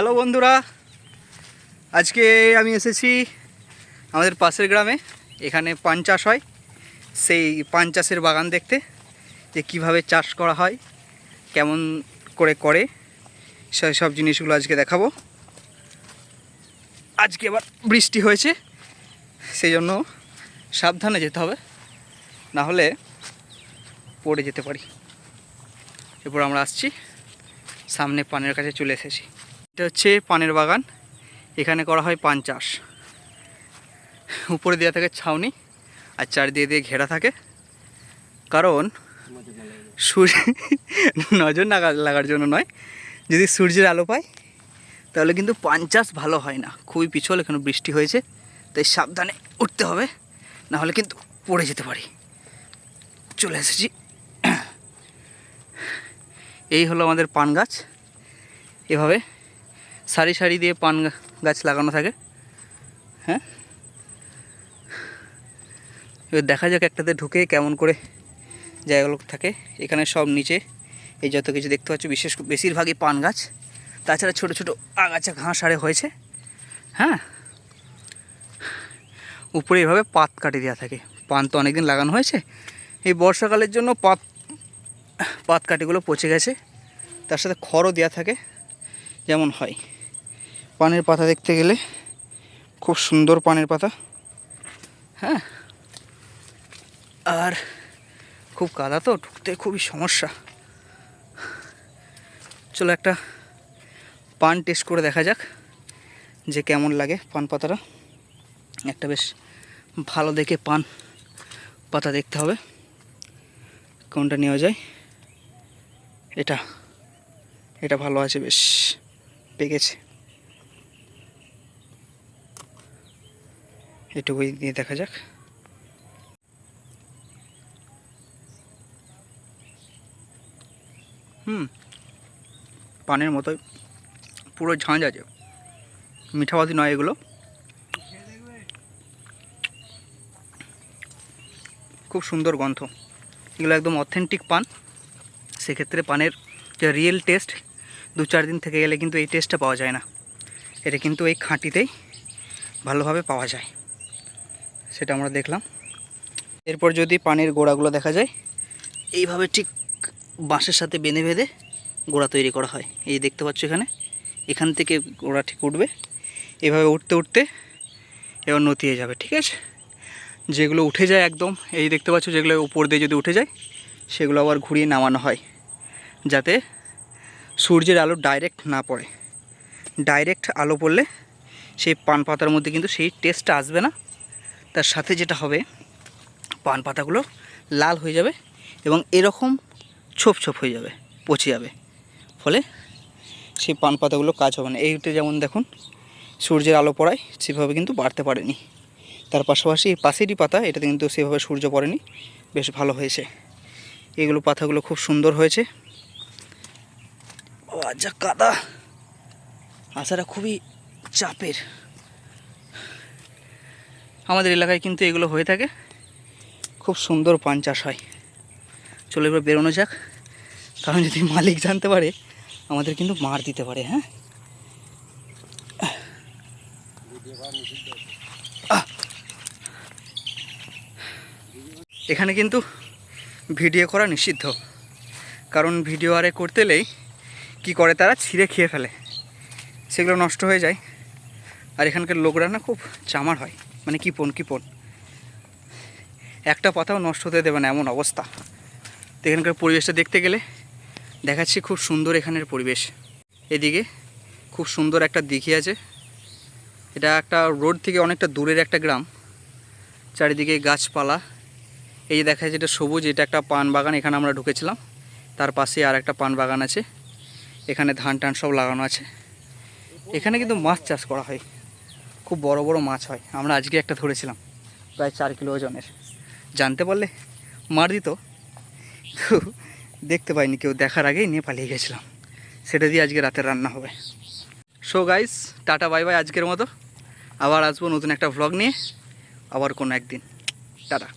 Hello বন্ধুরা, আজকে আমি এসেছি আমাদের পাশের গ্রামে, এখানে পান চাষ হয়। সেই পান চাষের বাগান দেখতে, যে কীভাবে চাষ করা হয়, কেমন করে করে, সেই সব জিনিসগুলো আজকে দেখাবো। আজকে আবার বৃষ্টি হয়েছে, সেই জন্য সাবধানে যেতে হবে, না হলে পড়ে যেতে পারি। এরপর আমরা আসছি, সামনে পানের কাছে চলে এসেছি। এটা হচ্ছে পানের বাগান। এখানে করা হয় পান চাষ। উপরে দেওয়া থাকে ছাউনি আর চারিদিকে দিয়ে ঘেরা থাকে। কারণ সূর্য নজর না লাগার জন্য নয়, যদি সূর্যের আলো পায়, তাহলে কিন্তু পান চাষ ভালো হয় না। খুবই পিছল, এখানে বৃষ্টি হয়েছে, তাই সাবধানে উঠতে হবে, না হলে কিন্তু পড়ে যেতে পারি। চলে এসেছি। এই হলো আমাদের পান গাছ। এভাবে সারি সারি দিয়ে পান গাছ লাগানো থাকে। হ্যাঁ? এবার দেখা যাক একটাতে ঢুকে কেমন করে জায়গাগুলো থাকে। এখানে সব নিচে এই যত কিছু দেখতে পাচ্ছ, বিশেষ বেশিরভাগই পান গাছ। তাছাড়া ছোট ছোট আগাছা ঘাস আরে হয়েছে। হ্যাঁ? উপরে এভাবে পাত কাটি দেওয়া থাকে। পান তো অনেকদিন লাগানো হয়েছে। এই বর্ষাকালের জন্য পাত পাত কাটিগুলো পচে গেছে। তার সাথে খড়ও দেওয়া থাকে। যেমন হয়। পানের পাতা দেখতে গেলে খুব সুন্দর পানের পাতা। হ্যাঁ। আর খুব কাদা তো, ঢুকতে খুবই সমস্যা। চলো একটা পান টেস্ট করে দেখা যাক যে কেমন লাগে পান পাতাটা। একটা বেশ ভালো দেখে পান পাতা দেখতে হবে। কোনটা নেওয়া যায়? এটা। এটা ভালো আছে, বেশ। পেকেছে। এটুকুই দিয়ে দেখা যাক। হুম, পানের মতোই পুরো ঝাঁঝ আছে। মিঠাবাদি নয় এগুলো। খুব সুন্দর গন্ধ। এগুলো একদম অথেন্টিক পান। সেক্ষেত্রে পানের যে রিয়েল টেস্ট দু চার দিন থেকে গেলে কিন্তু এই টেস্টটা পাওয়া যায় না। এটা কিন্তু এই খাঁটিতেই ভালোভাবে পাওয়া যায়। সেটা আমরা দেখলাম। এরপর যদি পানির গোড়াগুলো দেখা যায়, এইভাবে ঠিক বাঁশের সাথে বেঁধে বেঁধে গোড়া তৈরি করা হয়। এই দেখতে পাচ্ছ এখানে, এখান থেকে গোড়া ঠিক উঠবে। এভাবে উঠতে উঠতে এবার নতিয়ে যাবে, ঠিক আছে? যেগুলো উঠে যায় একদম, এই দেখতে পাচ্ছ যেগুলো উপর দিয়ে যদি উঠে যায়, সেগুলো আবার ঘুরিয়ে নামানো হয়, যাতে সূর্যের আলো ডাইরেক্ট না পড়ে। ডাইরেক্ট আলো পড়লে সেই পান পাতার মধ্যে কিন্তু সেই টেস্টটা আসবে না। তার সাথে যেটা হবে, পান পাতাগুলো লাল হয়ে যাবে এবং এরকম ছোপ ছোপ হয়ে যাবে, পচে যাবে। ফলে সেই পান পাতাগুলো কাজ হবে না। এইটা যেমন দেখুন, সূর্যের আলো পড়ায় সেভাবে কিন্তু বাড়তে পারেনি। তার পাশাপাশি এই পাশেরই পাতা, এটাতে কিন্তু সেভাবে সূর্য পড়েনি। বেশ ভালো হয়েছে। এগুলো পাতাগুলো খুব সুন্দর হয়েছে। যা কাদা! আশাটা খুবই চাপের। আমাদের এলাকায় কিন্তু এগুলো হয়ে থাকে। খুব সুন্দর পান চাষ হয়। চলো এবার বেরোনো যাক। কারণ যদি মালিক জানতে পারে, আমাদের কিন্তু মার দিতে পারে হ্যাঁ? এখানে কিন্তু ভিডিও করা নিষিদ্ধ। কারণ ভিডিও আরে করতে এলেই কী করে তারা? ছিঁড়ে খেয়ে ফেলে। সেগুলো নষ্ট হয়ে যায়। আর এখানকার লোকরা না খুব চামার হয়। মানে কিপন কিপন একটা পাতাও নষ্ট হতে দেবে না এমন অবস্থা। তো এখানকার পরিবেশটা দেখতে গেলে দেখাচ্ছি খুব সুন্দর এখানের পরিবেশ। এদিকে খুব সুন্দর একটা দিঘি আছে। এটা একটা রোড থেকে অনেকটা দূরের একটা গ্রাম। চারিদিকে গাছপালা। এই যে দেখা যায় যেটা সবুজ, এটা একটা পান বাগান, এখানে আমরা ঢুকেছিলাম। তার পাশে আর একটা পান বাগান আছে। এখানে ধান টান সব লাগানো আছে। এখানে কিন্তু মাছ চাষ করা হয়। খুব বড় বড় মাছ হয়। আমরা আজকে একটা ধরেছিলাম, প্রায় চার কিলো ওজনের। জানতে পারলে মার দিত তো দেখতে পাইনি, কেউ দেখার আগেই নিয়ে পালিয়ে গেছিলাম। সেটা দিয়ে আজকে রাতের রান্না হবে। So guys tata bye bye আজকের মতো। আবার আসব নতুন একটা ভ্লগ নিয়ে। আবার কোনো একদিন। টাটা।